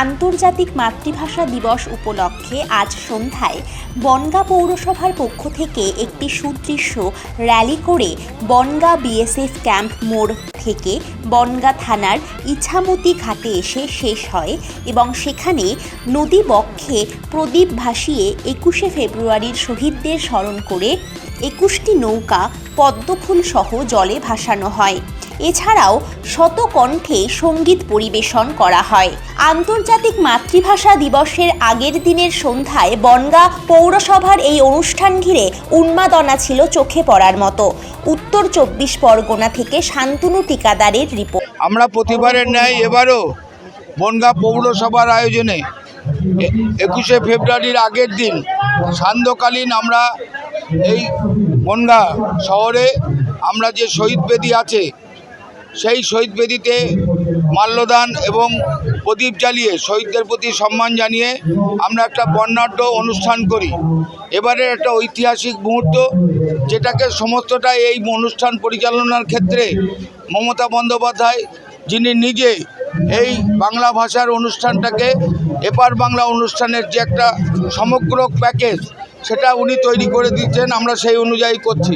আন্তর্জাতিক মাতৃভাষা দিবস উপলক্ষে আজ সন্ধ্যায় বনগাঁ পৌরসভার পক্ষ থেকে একটি সুদৃশ্য র্যালি করে বনগাঁ বিএসএফ ক্যাম্প মোড় থেকে বনগাঁ থানার ইছামতি ঘাটে এসে শেষ হয় এবং সেখানে নদী বক্ষে প্রদীপ ভাসিয়ে একুশে ফেব্রুয়ারির শহীদদের স্মরণ করে একুশটি নৌকা পদ্মফুল সহ জলে ভাসানো হয়। এছাড়াও শতকণ্ঠে সংগীত পরিবেশন করা হয়। আন্তর্জাতিক মাতৃভাষা দিবসের আগের দিনের সন্ধ্যায় বনগাঁ পৌরসভার এই অনুষ্ঠান ঘিরে উন্মাদনা ছিল চোখে পড়ার মতো। উত্তর চব্বিশ পরগনা থেকে শান্তনু টিকাদারের রিপোর্ট। আমরা প্রতিবারের ন্যায় এবারও বনগাঁ পৌরসভার আয়োজনে একুশে ফেব্রুয়ারির আগের দিন সান্ধ্যকালীন আমরা এই বনগাঁ শহরে আমরা যে শহীদ বেদি আছে সেই শহীদ বেদিতে মাল্যদান এবং প্রদীপ জ্বালিয়ে শহীদদের প্রতি সম্মান জানিয়ে আমরা একটা বর্ণাঢ্য অনুষ্ঠান করি। এবারের একটা ঐতিহাসিক মুহূর্ত, যেটাকে সমস্তটা এই অনুষ্ঠান পরিচালনার ক্ষেত্রে মমতা বন্দ্যোপাধ্যায়, যিনি নিজে এই বাংলা ভাষার অনুষ্ঠানটাকে এপার বাংলা অনুষ্ঠানের যে একটা সমগ্র প্যাকেজ, সেটা উনি তৈরি করে দিচ্ছেন, আমরা সেই অনুযায়ী করছি।